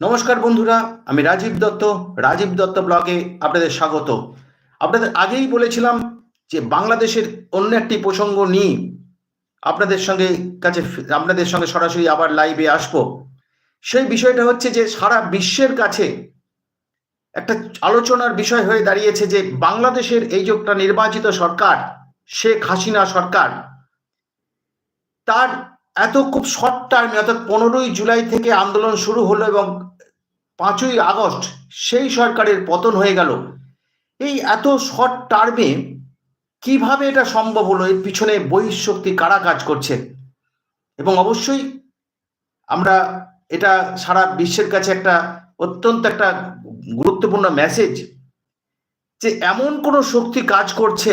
নমস্কার বন্ধুরা, আমি রাজীব দত্ত রাজীব দত্ত ব্লগে আপনাদের স্বাগত। আপনাদের আগেই বলেছিলাম যে বাংলাদেশের অন্য একটি প্রসঙ্গ নিয়ে আপনাদের সঙ্গে কাছে আপনাদের সঙ্গে সরাসরি আবার লাইভে আসব। সেই বিষয়টা হচ্ছে যে সারা বিশ্বের কাছে একটা আলোচনার বিষয় হয়ে দাঁড়িয়েছে যে বাংলাদেশের এই যে নির্বাচিত সরকার, শেখ হাসিনা সরকার, তার এত খুব শর্ট টার্মে অর্থাৎ পনেরোই জুলাই থেকে আন্দোলন শুরু হলো এবং পাঁচই আগস্ট সেই সরকারের পতন হয়ে গেল। এই এত শর্ট টার্মে কীভাবে এটা সম্ভব হলো? এর পিছনে বহিঃশক্তি কারা কাজ করছে? এবং অবশ্যই আমরা এটা সারা বিশ্বের কাছে একটা অত্যন্ত একটা গুরুত্বপূর্ণ মেসেজ যে এমন কোনো শক্তি কাজ করছে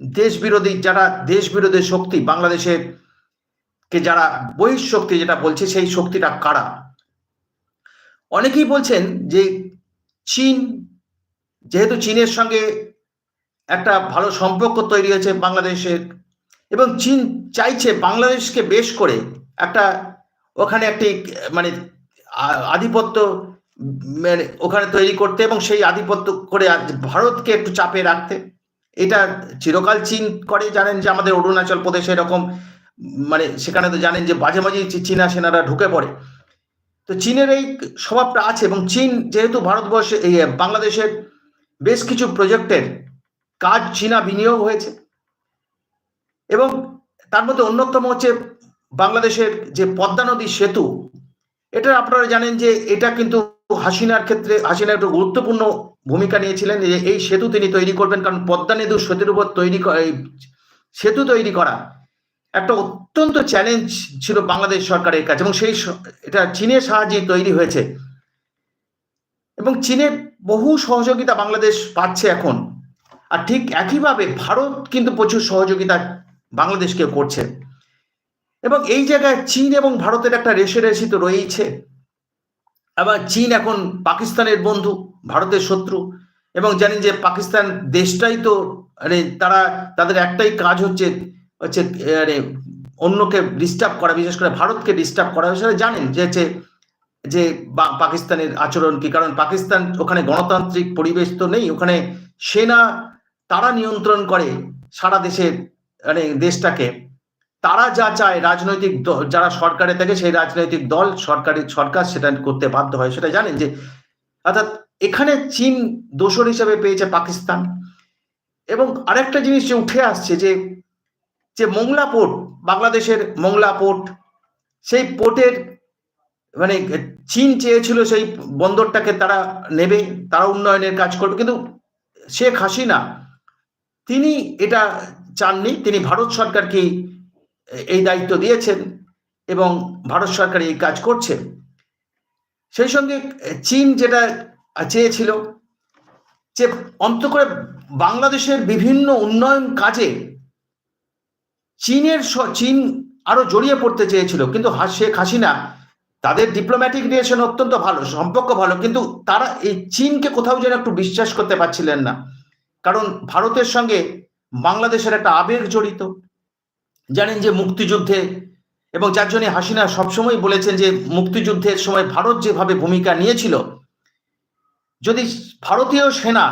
দেশ বিরোধী যারা দেশ বিরোধী শক্তি, বাংলাদেশের কে যারা বহিঃশক্তি যেটা বলছে সেই শক্তিটা কারা? অনেকেই বলছেন যে চীন, যেহেতু চীনের সঙ্গে একটা ভালো সম্পর্ক তৈরি হয়েছে বাংলাদেশের, এবং চীন চাইছে বাংলাদেশকে বেশ করে একটা ওখানে একটি মানে আধিপত্য মানে ওখানে তৈরি করতে এবং সেই আধিপত্য করে ভারতকে একটু চাপে রাখতে। এটা চিরকাল চীন করে জানেন যে আমাদের অরুণাচল প্রদেশে এরকম মানে সেখানে তো জানেন যে মাঝে মাঝে চীনা সেনারা ঢুকে পড়ে। তো চীনের এই স্বভাবটা আছে এবং চীন যেহেতু ভারতবর্ষে, এই বাংলাদেশের বেশ কিছু প্রজেক্টের কাজ চীনা বিনিয়োগ হয়েছে। এবং তার মধ্যে অন্যতম হচ্ছে বাংলাদেশের যে পদ্মা নদী সেতু, এটা আপনারা জানেন যে এটা কিন্তু হাসিনার ক্ষেত্রে, হাসিনা একটা গুরুত্বপূর্ণ ভূমিকা নিয়েছিলেন যে এই সেতু তিনি তৈরি করবেন কারণ পদ্মা নদী সেতুর উপর তৈরি সেতু তৈরি করা। একটা অত্যন্ত চ্যালেঞ্জ ছিল বাংলাদেশ সরকারের কাছে এবং সেই এটা চীনের সাহায্যে তৈরি হয়েছে। এবং চীনের বহু সহযোগিতা বাংলাদেশ পাচ্ছে এখন। আর ঠিক একইভাবে ভারত কিন্তু প্রচুর সহযোগিতা বাংলাদেশকে করছে। এবং এই জায়গায় চীন এবং ভারতের একটা রেশি তো রয়েছে আবার চীন এখন পাকিস্তানের বন্ধু, ভারতের শত্রু। এবং জানেন যে পাকিস্তান দেশটাই তো মানে তারা, তাদের একটাই কাজ হচ্ছে হচ্ছে মানে অন্যকে ডিস্টার্ব করা, বিশেষ করে ভারতকে ডিস্টার্ব করা সেটা জানেন যে হচ্ছে যে পাকিস্তানের আচরণ কি? কারণ পাকিস্তান, ওখানে গণতান্ত্রিক পরিবেশ তো নেই, ওখানে সেনা, তারা নিয়ন্ত্রণ করে সারা দেশের মানে দেশটাকে। তারা যা চায়, রাজনৈতিক যারা সরকারে থাকে, সেই রাজনৈতিক দল, সরকারি, সরকার সেটা করতে বাধ্য হয়। সেটা জানেন যে, অর্থাৎ এখানে চীন দোষর হিসেবে পেয়েছে পাকিস্তান। এবং আরেকটা জিনিস যে উঠে আসছে যে যে মোংলা পোর্ট, বাংলাদেশের মোংলা পোর্ট, সেই পোর্টের মানে চীন চেয়েছিল সেই বন্দরটাকে তারা নেবে, তারা উন্নয়নের কাজ করবে। কিন্তু শেখ হাসিনা, তিনি এটা চাননি, তিনি ভারত সরকারকে এই দায়িত্ব দিয়েছেন এবং ভারত সরকার এই কাজ করছে। সেই সঙ্গে চীন যেটা চেয়েছিল যে অন্ত করে বাংলাদেশের বিভিন্ন উন্নয়ন কাজে চীনের চীন আরও জড়িয়ে পড়তে চেয়েছিল, কিন্তু শেখ হাসিনা তাদের ডিপ্লোম্যাটিক রিলেশন অত্যন্ত ভালো, সম্পর্ক ভালো, কিন্তু তারা এই চীনকে কোথাও যেন একটু বিশ্বাস করতে পারছিলেন না। কারণ ভারতের সঙ্গে বাংলাদেশের একটা আবেগ জড়িত। জানেন যে মুক্তিযুদ্ধে, এবং যার জন্য হাসিনা সবসময় বলেছেন যে মুক্তিযুদ্ধের সময় ভারত যেভাবে ভূমিকা নিয়েছিল, যদি ভারতীয় সেনা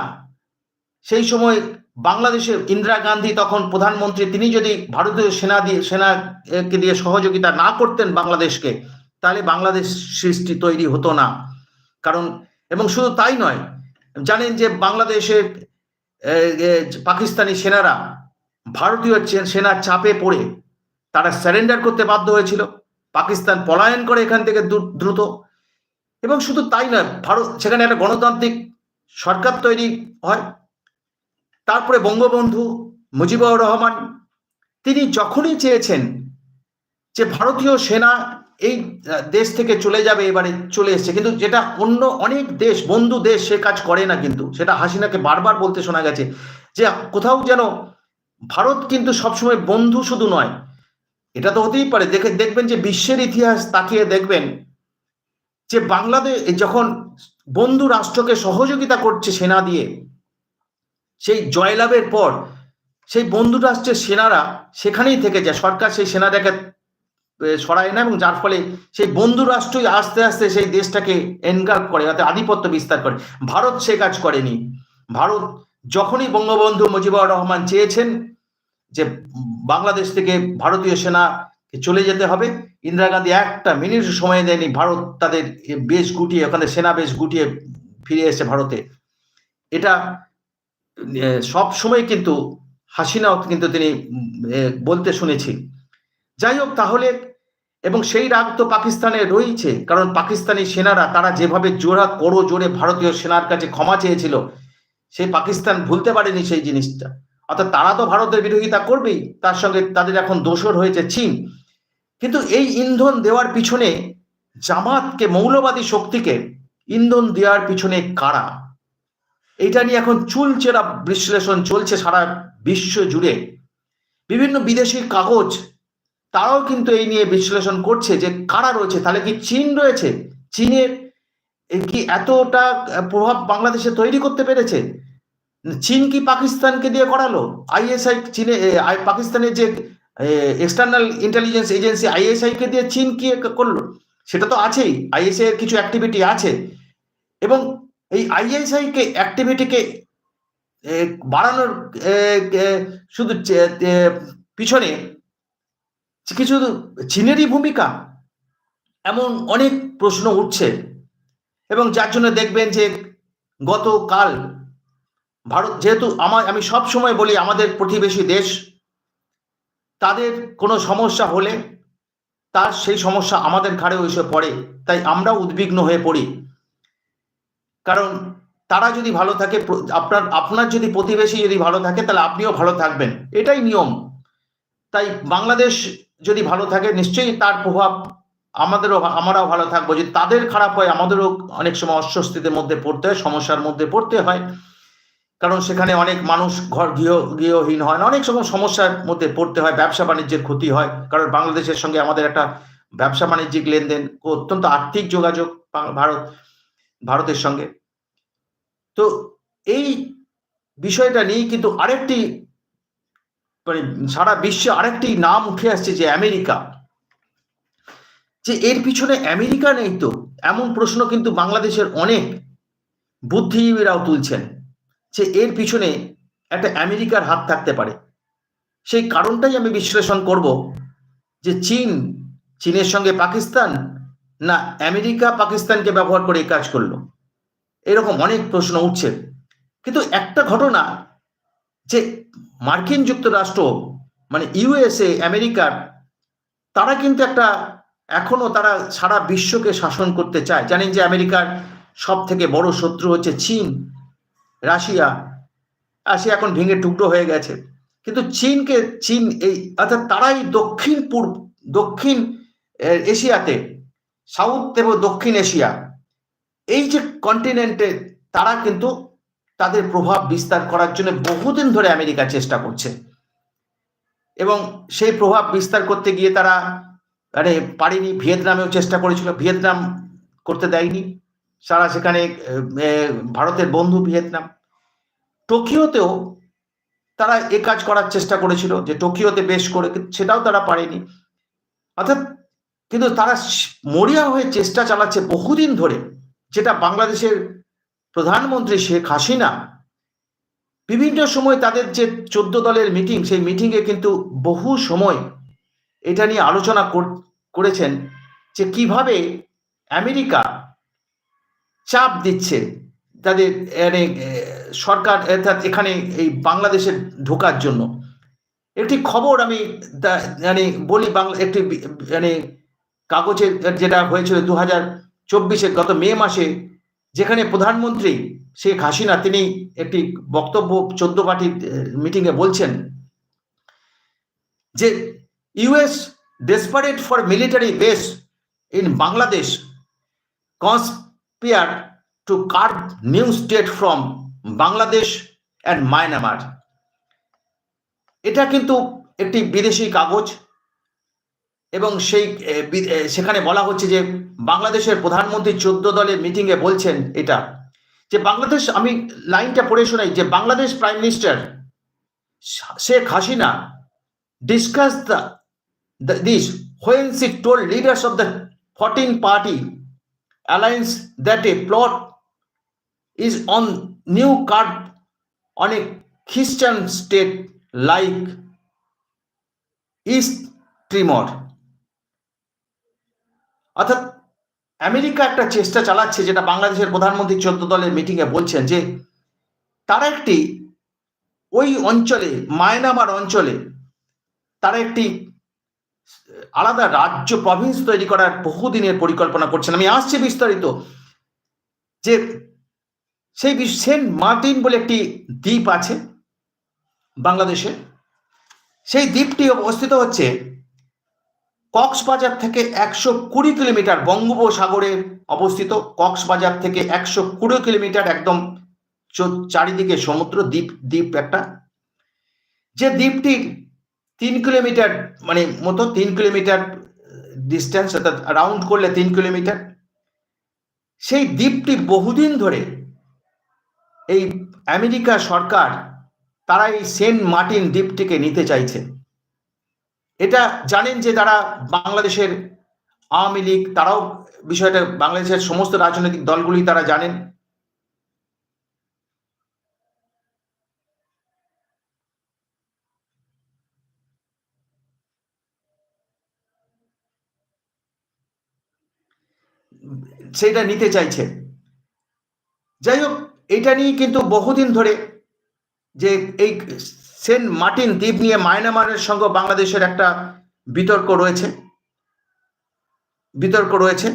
সেই সময় বাংলাদেশের ইন্দিরা গান্ধী তখন প্রধানমন্ত্রী, তিনি যদি ভারতীয় সেনা দিয়ে, সেনাকে দিয়ে সহযোগিতা না করতেন বাংলাদেশকে, তাহলে বাংলাদেশ সৃষ্টি তৈরি হতো না। কারণ, এবং শুধু তাই নয়, জানেন যে বাংলাদেশের পাকিস্তানি সেনারা, ভারতীয় সেনার চাপে পড়ে, তারা স্যারেন্ডার করতে বাধ্য হয়েছিল। পাকিস্তান পলায়ন করে এখান থেকে দ্রুত। এবং শুধু তাই নয়, ভারত, সেখানে একটা গণতান্ত্রিক সরকার তৈরি হয়। তারপরে বঙ্গবন্ধু মুজিবুর রহমান, তিনি যখনই চেয়েছেন যে ভারতীয় সেনা এই দেশ থেকে চলে যাবে, এবারে চলে এসছে। কিন্তু যেটা অন্য অনেক দেশ, বন্ধু দেশ সে কাজ করে না কিন্তু। সেটা হাসিনাকে বারবার বলতে শোনা গেছে যে কোথাও যেন ভারত কিন্তু সবসময় বন্ধু শুধু নয়, এটা তো হতেই পারে। দেখে, দেখবেন যে বিশ্বের ইতিহাস তাকিয়ে দেখবেন যে বাংলাদেশ, যখন বন্ধু রাষ্ট্রকে সহযোগিতা করছে সেনা দিয়ে সেই জয়লাভের পর সেই বন্ধু রাষ্ট্রের সেনারা, সেখানেই থেকে যায়। সরকার সেই সেনাটাকে সরায় না এবং যার ফলে সেই বন্ধু রাষ্ট্রই আস্তে আস্তে সেই দেশটাকে এনগাল্ভ করে, অর্থাৎ আধিপত্য বিস্তার করে। ভারত সে কাজ করেনি। ভারত যখনই বঙ্গবন্ধু মুজিবুর রহমান চেয়েছেন যে বাংলাদেশ থেকে ভারতীয় সেনা চলে যেতে হবে, ইন্দিরা গান্ধী একটা মিনিট সময় দেয়নি। ভারত তাদের বেশ গুটিয়ে, ওখানে সেনা বেশ গুটিয়ে ফিরে এসে ভারতে। এটা সব সময় কিন্তু হাসিনাও কিন্তু তিনি বলতে শুনেছি। যাই হোক তাহলে, এবং সেই রাগ তো পাকিস্তানে রয়েছে, কারণ পাকিস্তানি সেনারা, তারা যেভাবে জোড়া করো জোরে ভারতীয় সেনার কাছে ক্ষমা চেয়েছিল, সেই পাকিস্তান ভুলতে পারেনি সেই জিনিসটা। অর্থাৎ তারা তো ভারতের বিরোধিতা করবেই, তার সঙ্গে তাদের এখন দোষর হয়েছে চীন। কিন্তু এই ইন্ধন দেওয়ার পিছনে জামাতকে, মৌলবাদী শক্তিকে ইন্ধন দেওয়ার পিছনে কারা? এটা নিয়ে এখন চুলচেরা বিশ্লেষণ চলছে সারা বিশ্ব জুড়ে। বিভিন্ন বিদেশি কাগজ তারাও কিন্তু এই নিয়ে বিশ্লেষণ করছে যে কারা রয়েছে, তাহলে কি চীন রয়েছে? চীনের কি এতটা প্রভাব বাংলাদেশে তৈরি করতে পেরেছে? চীন কি পাকিস্তানকে দিয়ে করালো? আইএসআই চীনে পাকিস্তানের যে এক্সটার্নাল ইন্টেলিজেন্স এজেন্সি আইএসআই কে দিয়ে চীন কি করল? সেটা তো আছেই, আইএসআই এর কিছু অ্যাক্টিভিটি আছে। এবং এই আইএসআই কে অ্যাক্টিভিটিকে বাড়ানোর শুধু পিছনে কিছু চীনেরই ভূমিকা এমন অনেক প্রশ্ন উঠছে। এবং যার জন্য দেখবেন যে গতকাল ভারত, যেহেতু আমার, আমি সব সময় বলি আমাদের প্রতিবেশী দেশ, তাদের কোনো সমস্যা হলে তার সেই সমস্যা আমাদের ঘাড়েও এসে পড়ে। তাই আমরাও উদ্বিগ্ন হয়ে পড়ি। কারণ তারা যদি ভালো থাকে আপনার আপনার যদি প্রতিবেশী যদি ভালো থাকে, তাহলে আপনিও ভালো থাকবেন। এটাই নিয়ম। তাই বাংলাদেশ যদি ভালো থাকে, নিশ্চয়ই তার প্রভাব আমাদেরও আমরাও ভালো থাকব। যদি তাদের খারাপ হয়, আমাদেরও অনেক সময় অস্বস্তিতে মধ্যে পড়তে হয়, সমস্যার মধ্যে পড়তে হয়। কারণ সেখানে অনেক মানুষ ঘর গৃহ, গৃহহীন হয় অনেক সময় সমস্যার মধ্যে পড়তে হয়, ব্যবসা বাণিজ্যের ক্ষতি হয়। কারণ বাংলাদেশের সঙ্গে আমাদের একটা ব্যবসা বাণিজ্যিক লেনদেন, অত্যন্ত আর্থিক যোগাযোগ ভারত ভারতের সঙ্গে। তো এই বিষয়টা নিয়ে কিন্তু আরেকটি মানে সারা বিশ্বে আরেকটি নাম উঠে আসছে যে আমেরিকা। যে এর পিছনে আমেরিকা নেই তো, এমন প্রশ্ন কিন্তু বাংলাদেশের অনেক বুদ্ধিজীবীরাও তুলছেন যে এর পিছনে একটা আমেরিকার হাত থাকতে পারে। সেই কারণটাই আমি বিশ্লেষণ করব যে চীন, চীনের সঙ্গে পাকিস্তান না, আমেরিকা পাকিস্তানকে ব্যবহার করে এই কাজ করল। এরকম অনেক প্রশ্ন উঠছে। কিন্তু একটা ঘটনা যে মার্কিন যুক্তরাষ্ট্র মানে ইউএসএ, আমেরিকার, তারা কিন্তু একটা, এখনও তারা সারা বিশ্বকে শাসন করতে চায়। জানেন যে আমেরিকার সব থেকে বড় শত্রু হচ্ছে চীন, রাশিয়া। রাশিয়া এখন ভেঙে টুকরো হয়ে গেছে। কিন্তু চীনকে, চীন এই, অর্থাৎ তারাই দক্ষিণ পূর্ব, দক্ষিণ এশিয়াতে সাউথ এবং দক্ষিণ এশিয়া, এই যে কন্টিনেন্টে তারা কিন্তু তাদের প্রভাব বিস্তার করার জন্য বহুদিন ধরে আমেরিকা চেষ্টা করছে। এবং সেই প্রভাব বিস্তার করতে গিয়ে তারা মানে পারেনি, ভিয়েতনামেও চেষ্টা করেছিল, ভিয়েতনাম করতে দেয়নি। সারা সেখানে ভারতের বন্ধু ভিয়েতনাম। টোকিওতেও তারা এ কাজ করার চেষ্টা করেছিল, যে টোকিওতে বেশ করে সেটাও তারা পারেনি। অর্থাৎ কিন্তু তারা মরিয়া হয়ে চেষ্টা চালাচ্ছে বহুদিন ধরে, যেটা বাংলাদেশের প্রধানমন্ত্রী শেখ হাসিনা বিভিন্ন সময় তাদের যে চোদ্দ দলের মিটিং, সেই মিটিংয়ে কিন্তু বহু সময় এটা নিয়ে আলোচনা করেছেন যে কীভাবে আমেরিকা চাপ দিচ্ছে তাদের মানে সরকার, অর্থাৎ এখানে এই বাংলাদেশে ঢোকার জন্য। একটি খবর আমি মানে বলি বাংলা, একটি মানে কাগজে যেটা হয়েছিল দু হাজার চব্বিশে গত মে মাসে, যেখানে প্রধানমন্ত্রী শেখ হাসিনা, তিনি একটি বক্তব্য চোদ্দ পার্টি মিটিংয়ে বলছেন যে US desperate for military base in Bangladesh conspire to carve new state from Bangladesh and Myanmar. এটা কিন্তু একটি বিদেশি কাগজ। এবং সেই সেখানে বলা হচ্ছে যে বাংলাদেশের প্রধানমন্ত্রী চোদ্দ দলের মিটিংয়ে বলছেন এটা। যে বাংলাদেশ, আমি লাইনটা পড়ে শোনাই, যে Bangladesh prime minister Sheikh Hasina discuss the this when she told leaders of the fourteen party alliance that a plot is on new card on a Christian state like east ট্রিমর অর্থাৎ আমেরিকা একটা চেষ্টা চালাচ্ছে, যেটা বাংলাদেশের প্রধানমন্ত্রী চোদ্দ দলের মিটিংয়ে বলছেন যে, তারা একটি ওই অঞ্চলে, মায়ানমার অঞ্চলে, তারা একটি আলাদা রাজ্য প্রভিন্স তৈরি করার বহুদিনের পরিকল্পনা করছেন। আমি আসছি বিস্তারিত যে সেই সেন্ট মার্টিন বলে একটি দ্বীপ আছে বাংলাদেশে। সেই দ্বীপটি অবস্থিত হচ্ছে কক্সবাজার থেকে একশো কুড়ি কিলোমিটার বঙ্গোপসাগরে অবস্থিত। কক্সবাজার থেকে একশো কুড়ি কিলোমিটার একদম চারিদিকে সমুদ্র দ্বীপ দ্বীপ একটা। যে দ্বীপটির তিন কিলোমিটার মানে মতো, তিন কিলোমিটার ডিস্টেন্স অর্থাৎ রাউন্ড করলে তিন কিলোমিটার। সেই দ্বীপটি বহুদিন ধরে এই আমেরিকা সরকার তারা এই সেন্ট মার্টিন দ্বীপটিকে নিতে চাইছে। এটা জানেন যে তারা বাংলাদেশের আওয়ামী লীগ, তারাও বিষয়টা বাংলাদেশের সমস্ত রাজনৈতিক দলগুলি তারা জানেন। সেটা নিতে চাইছে। যাই হোক, এটা নিয়ে কিন্তু বহুদিন ধরে যে এই সেন্ট মার্টিন দ্বীপ নিয়ে মায়ানমারের সঙ্গে বাংলাদেশের একটা বিতর্ক রয়েছে। বিতর্ক রয়েছে।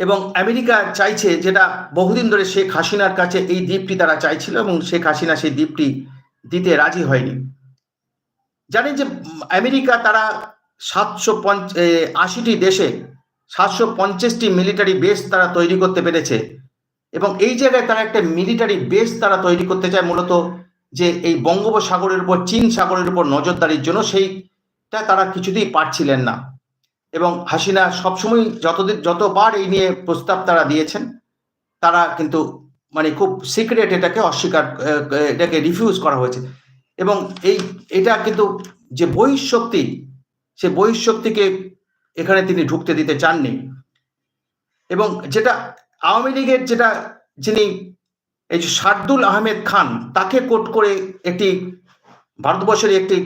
এবং আমেরিকা চাইছে যেটা বহুদিন ধরে শেখ হাসিনার কাছে এই দ্বীপটি তারা চাইছিল এবং শেখ হাসিনা সেই দ্বীপটি দিতে রাজি হয়নি। জানেন যে আমেরিকা তারা সাতশো পঞ্চ আশিটি দেশে সাতশো পঞ্চাশটি মিলিটারি বেস তারা তৈরি করতে পেরেছে। এবং এই জায়গায় তারা একটা মিলিটারি বেস তারা তৈরি করতে চায়, মূলত যে এই বঙ্গোপসাগরের উপর, চীন সাগরের উপর নজরদারির জন্য সেইটা তারা কিছুতেই পারছিলেন না। এবং হাসিনা সবসময় যতদিন যতবার এই নিয়ে প্রস্তাব তারা দিয়েছেন, তারা কিন্তু মানে খুব সিক্রেট এটাকে অস্বীকার এটাকে রিফিউজ করা হয়েছে। এবং এই, এটা কিন্তু যে বহিঃশক্তি, সে বহিঃশক্তিকে এখানে তিনি ঢুকতে দিতে চাননি। এবং যেটা আওয়ামী লীগের যেটা যিনি এই যে শার্দুল আহমেদ খান, তাকে কোট করে একটি ভারতবর্ষের একটি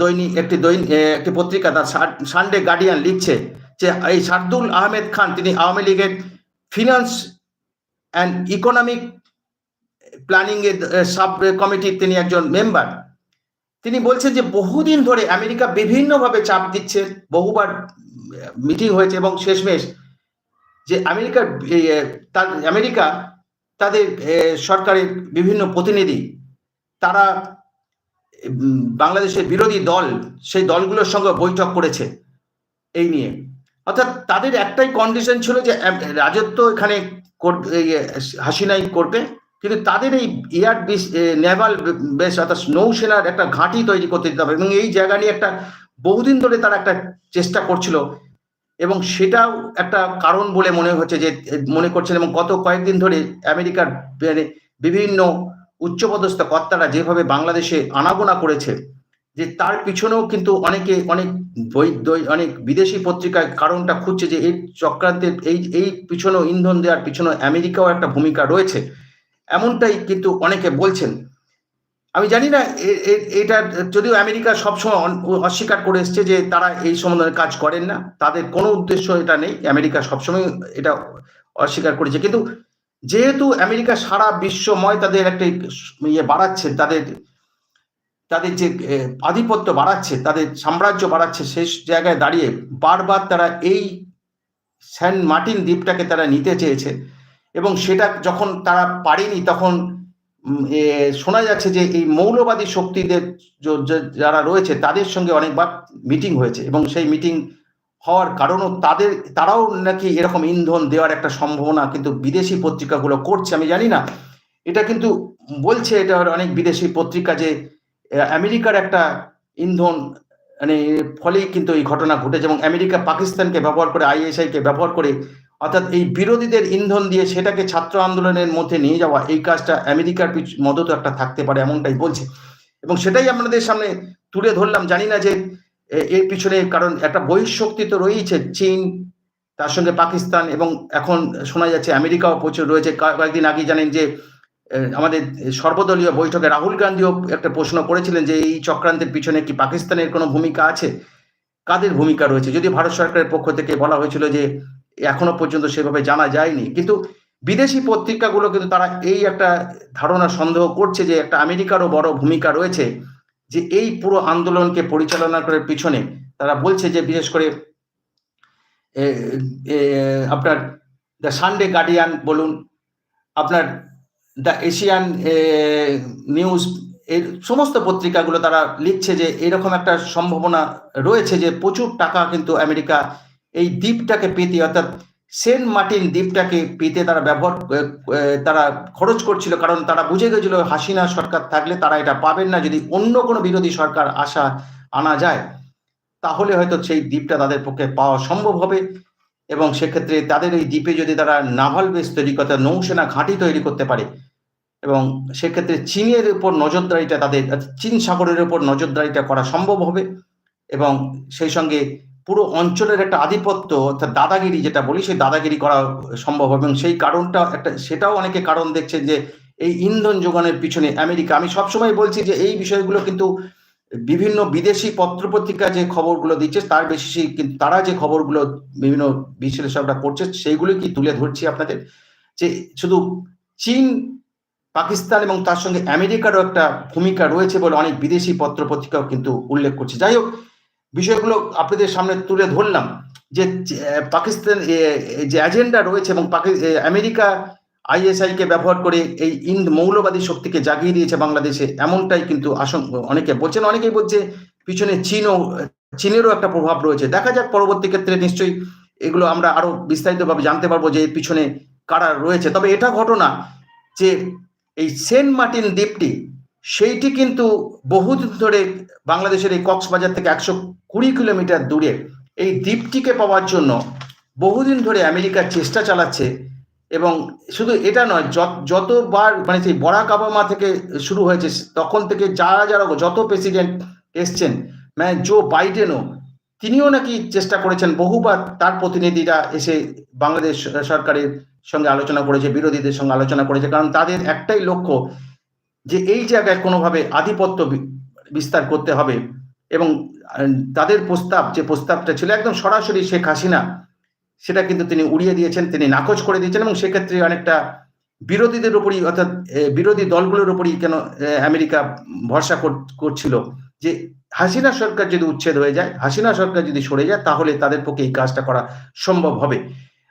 দৈনিক একটি দৈনিক একটি পত্রিকা, তার সানডে গার্ডিয়ান লিখছে যে এই শার্দুল আহমেদ খান, তিনি আওয়ামী লীগের ফিনান্স অ্যান্ড ইকোনমিক প্ল্যানিং এর সাব কমিটির তিনি একজন মেম্বার। তিনি বলছেন যে বহুদিন ধরে আমেরিকা বিভিন্নভাবে চাপ দিচ্ছে, বহুবার মিটিং হয়েছে এবং শেষমেশ যে আমেরিকার তার, আমেরিকা তাদের সরকারের বিভিন্ন প্রতিনিধি, তারা বাংলাদেশের বিরোধী দল, সেই দলগুলোর সঙ্গে বৈঠক করেছে, এই নিয়ে। অর্থাৎ তাদের একটাই কন্ডিশন ছিল যে রাজত্ব এখানে হাসিনাই করবে, কিন্তু তাদের এই এয়ার নেভাল বেস অর্থাৎ নৌসেনার একটা ঘাঁটি তৈরি করতে দিতে হবে, এবং এই জায়গা নিয়ে একটা বহুদিন ধরে তারা একটা চেষ্টা করছিল এবং সেটাও একটা কারণ বলে মনে হচ্ছে যে, মনে করছেন এবং গত কয়েকদিন ধরে আমেরিকার মানে বিভিন্ন উচ্চপদস্থ কর্তারা যেভাবে বাংলাদেশে আনাগোনা করেছে, যে তার পিছনেও কিন্তু অনেকে, অনেক অনেক বিদেশি পত্রিকায় কারণটা খুঁজছে যে এই চক্রান্তের, এই এই পিছনেও ইন্ধন দেওয়ার পিছনে আমেরিকাও একটা ভূমিকা রয়েছে। এমনটাই কিন্তু অনেকে বলছেন। আমি জানি না এটা যদিও আমেরিকা সবসময় অস্বীকার করে এসছে যে তারা এই সম্বন্ধে কাজ করেন না, তাদের কোনো উদ্দেশ্য এটা নেই, আমেরিকা সবসময় এটা অস্বীকার করেছে। কিন্তু যেহেতু আমেরিকা সারা বিশ্বময় তাদের একটা ইয়ে বাড়াচ্ছে, তাদের তাদের যে আধিপত্য বাড়াচ্ছে, তাদের সাম্রাজ্য বাড়াচ্ছে, শেষ জায়গায় দাঁড়িয়ে বারবার তারা এই স্যান মার্টিন দ্বীপটাকে তারা নিতে চেয়েছে এবং সেটা যখন তারা পারেনি তখন শোনা যাচ্ছে যে এই মৌলবাদী শক্তিদের যারা রয়েছে, তাদের সঙ্গে অনেকবার মিটিং হয়েছে এবং সেই মিটিং হওয়ার কারণও তাদের, তারাও নাকি এরকম ইন্ধন দেওয়ার একটা সম্ভাবনা কিন্তু বিদেশি পত্রিকাগুলো করছে, আমি জানি না। এটা কিন্তু বলছে, এটা অনেক বিদেশি পত্রিকা যে আমেরিকার একটা ইন্ধন মানে ফলেই কিন্তু এই ঘটনা ঘটেছে এবং আমেরিকা পাকিস্তানকে ব্যবহার করে, আইএসআইকে ব্যবহার করে অর্থাৎ এই বিরোধীদের ইন্ধন দিয়ে সেটাকে ছাত্র আন্দোলনের মধ্যে নিয়ে যাওয়া, এই কাজটা আমেরিকার মদত একটা থাকতে পারে এমনটাই বলছে। এবং সেটাই আপনাদের সামনে তুলে ধরলাম। জানি না যে এর পিছনে কারণ একটা বহিঃশক্তি তো রয়েছে চীন, তার সঙ্গে পাকিস্তান এবং এখন শোনা যাচ্ছে আমেরিকাও প্রচুর রয়েছে। কয়েকদিন আগে জানেন যে আমাদের সর্বদলীয় বৈঠকে রাহুল গান্ধীও একটা প্রশ্ন করেছিলেন যে, এই চক্রান্তের পিছনে কি পাকিস্তানের কোনো ভূমিকা আছে? কাদের ভূমিকা রয়েছে? যদি ভারত সরকারের পক্ষ থেকে বলা হয়েছিল যে এখনও পর্যন্ত সেভাবে জানা যায়নি। কিন্তু বিদেশি পত্রিকাগুলো কিন্তু তারা এই একটা ধারণা সন্দেহ করছে যে একটা আমেরিকারও বড় ভূমিকা রয়েছে যে এই পুরো আন্দোলনকে পরিচালনা করার পিছনে তারা বলছে যে বিশেষ করে আপনার দ্য সানডে গার্ডিয়ান বলুন, আপনার দ্য এশিয়ান নিউজ, এর সমস্ত পত্রিকাগুলো তারা লিখছে যে এরকম একটা সম্ভাবনা রয়েছে যে প্রচুর টাকা কিন্তু আমেরিকা এই দ্বীপটাকে পেতে, অর্থাৎ সেন্ট মার্টিন দ্বীপটাকে পেতে তারা ব্যবহার তারা খরচ করছিল, কারণ তারা বুঝে গেছিল হাসিনা সরকার থাকলে তারা এটা পাবেন না। যদি অন্য কোনো বিরোধী সরকার আসা, আনা যায়, তাহলে হয়তো সেই দ্বীপটা তাদের পক্ষে পাওয়া সম্ভব হবে। এবং সেক্ষেত্রে তাদের এই দ্বীপে যদি তারা নাভাল বেস তৈরি করতে নৌসেনা ঘাঁটি তৈরি করতে পারে, এবং সেক্ষেত্রে চীনের উপর নজরদারিটা তাদের চীন সাগরের উপর নজরদারিটা করা সম্ভব হবে, এবং সেই সঙ্গে পুরো অঞ্চলের একটা আধিপত্য, অর্থাৎ দাদাগিরি যেটা বলি, সেই দাদাগিরি করা সম্ভব এবং সেই কারণটা একটা, সেটাও অনেকে কারণ দেখছে যে, এই ইন্ধন যোগানের পিছনে আমেরিকা। আমি সবসময় বলছি যে, এই বিষয়গুলো কিন্তু বিভিন্ন বিদেশি পত্রপত্রিকা যে খবরগুলো দিচ্ছে, তার বেশি কিন্তু তারা যে খবরগুলো বিভিন্ন বিশ্লেষকরা করছে, সেইগুলো কি তুলে ধরছি আপনাদের? যে শুধু চীন, পাকিস্তান এবং তার সঙ্গে আমেরিকারও একটা ভূমিকা রয়েছে বলে অনেক বিদেশি পত্রপত্রিকাও কিন্তু উল্লেখ করছে। যাই হোক বিষয়গুলো আপনাদের সামনে তুলে ধরলাম যে পাকিস্তান যে এজেন্ডা রয়েছে এবং আমেরিকা আইএসআই কে ব্যবহার করে এই ইন্দ মৌলবাদী শক্তিকে জাগিয়ে দিয়েছে বাংলাদেশে এমনটাই কিন্তু অনেকে বলছেন, অনেকেই বলছে পিছনে চীনও, চীনেরও একটা প্রভাব রয়েছে। দেখা যাক পরবর্তী ক্ষেত্রে নিশ্চয়ই এগুলো আমরা আরও বিস্তারিতভাবে জানতে পারব যে পিছনে কারা রয়েছে। তবে এটা ঘটনা যে এই সেন্ট মার্টিন দ্বীপটি সেইটি কিন্তু বহুদিন ধরে বাংলাদেশের এই কক্সবাজার থেকে একশো কুড়ি কিলোমিটার দূরে এই দ্বীপটিকে পাওয়ার জন্য বহুদিন ধরে আমেরিকা চেষ্টা চালাচ্ছে এবং শুধু এটা নয়, যত- যতবার মানে সেই বরাক ওবামা থেকে শুরু হয়েছে, তখন থেকে যারা যারা যত প্রেসিডেন্ট এসছেন মানে জো বাইডেনও, তিনিও নাকি চেষ্টা করেছেন বহুবার তার প্রতিনিধিরা এসে বাংলাদেশ সরকারের সঙ্গে আলোচনা করেছে, বিরোধীদের সঙ্গে আলোচনা করেছে, কারণ তাদের একটাই লক্ষ্য যে এই জায়গায় কোনোভাবে আধিপত্য বিস্তার করতে হবে এবং তাদের প্রস্তাব, যে প্রস্তাবটা ছিল একদম সরাসরি শেখ হাসিনা, সেটা কিন্তু তিনি উড়িয়ে দিয়েছেন, তিনি নাকচ করে দিয়েছেন এবং সেক্ষেত্রে অনেকটা বিরোধীদের উপরই, অর্থাৎ বিরোধী দলগুলোর উপরই কেন আমেরিকা ভরসা কর- করছিল যে হাসিনা সরকার যদি উচ্ছেদ হয়ে যায়, হাসিনা সরকার যদি সরে যায়, তাহলে তাদের পক্ষে এই কাজটা করা সম্ভব হবে।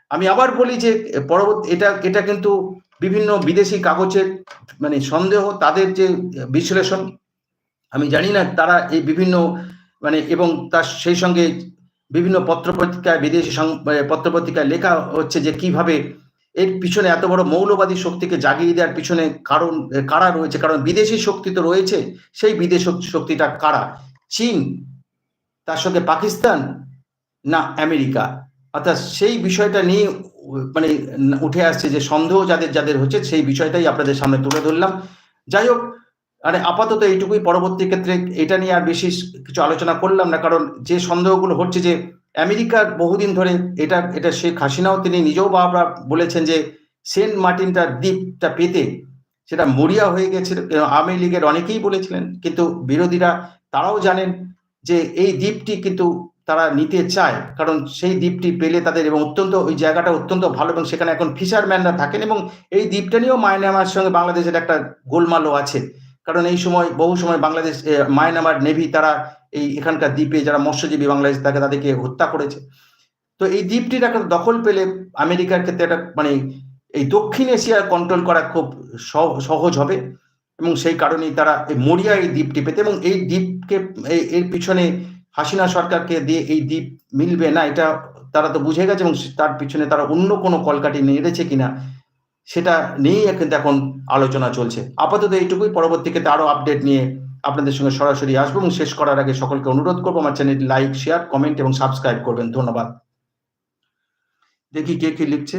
আমি আবার বলি যে, পরবর্তী, এটা এটা কিন্তু বিভিন্ন বিদেশি কাগজের মানে সন্দেহ তাদের যে বিশ্লেষণ আমি জানি না তারা এই বিভিন্ন মানে এবং তার সেই সঙ্গে বিভিন্ন পত্রপত্রিকায় বিদেশি এ, পত্রপত্রিকায় লেখা হচ্ছে যে কীভাবে এর পিছনে এত বড় মৌলবাদী শক্তিকে জাগিয়ে দেওয়ার পিছনে কারণ কারা রয়েছে? কারণ বিদেশি শক্তি তো রয়েছে সেই বিদেশ শক্তিটা কারা? চীন তার সঙ্গে পাকিস্তান না আমেরিকা? অর্থাৎ সেই বিষয়টা নিয়ে মানে উঠে আসছে যে সন্দেহ যাদের যাদের হচ্ছে সেই বিষয়টাই আপনাদের সামনে তুলে ধরলাম। যাই হোক মানে আপাতত এইটুকুই পরবর্তী ক্ষেত্রে এটা নিয়ে আর বেশি কিছু আলোচনা করলাম না, কারণ যে সন্দেহগুলো হচ্ছে যে আমেরিকার বহুদিন ধরে এটা এটা শেখ হাসিনাও তিনি নিজেও বারবার বলেছেন যে সেন্ট মার্টিনটা দ্বীপটা পেতে সেটা মরিয়া হয়ে গেছিল, আওয়ামী লীগের অনেকেই বলেছিলেন, কিন্তু বিরোধীরা তারাও জানেন যে এই দ্বীপটি কিন্তু তারা নিতে চায়। কারণ সেই দ্বীপটি পেলে তাদের এবং অত্যন্ত, ওই জায়গাটা অত্যন্ত ভালো এবং সেখানে এখন ফিশারম্যানরা থাকেন এবং এই দ্বীপটা নিয়েও মায়ানমার সঙ্গে বাংলাদেশের একটা গোলমালও আছে। কারণ এই সময়, বহু সময় বাংলাদেশ মায়ানমার নেভি তারা এই এখানকার দ্বীপে যারা মৎস্যজীবী বাংলাদেশ থাকে তাদেরকে হত্যা করেছে। তো এই দ্বীপটির একটা দখল পেলে আমেরিকার ক্ষেত্রে একটা মানে এই দক্ষিণ এশিয়া কন্ট্রোল করা খুব সহ- সহজ হবে এবং সেই কারণেই তারা এই মরিয়া এই দ্বীপটি পেতে এবং এই দ্বীপকে এর পিছনে হাসিনা সরকারকে দিয়ে এই দ্বীপ মিলবে না, এটা তারা তো বুঝে গেছে এবং তার পিছনে তারা অন্য কোনো কলকাঠি নেড়েছে কিনা, সেটা নিয়েই কিন্তু এখন আলোচনা চলছে। আপাতত এইটুকুই, পরবর্তী ক্ষেত্রে আরও আপডেট নিয়ে আপনাদের সঙ্গে সরাসরি আসব এবং শেষ করার আগে সকলকে অনুরোধ করব আমার চ্যানেলটি লাইক শেয়ার কমেন্ট এবং সাবস্ক্রাইব করবেন। ধন্যবাদ। দেখি কে কি লিখছে।